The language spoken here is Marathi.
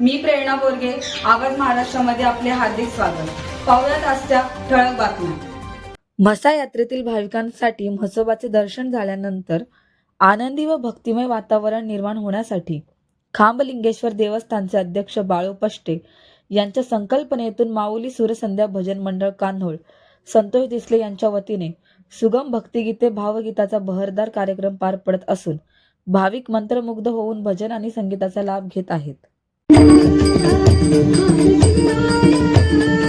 मी प्रेरणा बोरगे आवाज महाराष्ट्रामध्ये आपले हार्दिक स्वागत. पाहुयात आजच्या ठळक बातम्या. म्हसा यात्रेतील भाविकांसाठी म्हसोबाचे दर्शन झाल्यानंतर आनंदी व भक्तिमय वातावरण निर्माण होण्यासाठी खांबलिंगेश्वर देवस्थानचे अध्यक्ष बाळू पष्टे यांच्या संकल्पनेतून माऊली सूरसंध्या भजन मंडळ कान्होळ संतोष दिसले यांच्या वतीने सुगम भक्तिगीते भावगीताचा बहरदार कार्यक्रम पार पडत असून भाविक मंत्रमुग्ध होऊन भजन आणि संगीताचा लाभ घेत आहेत. Thank you.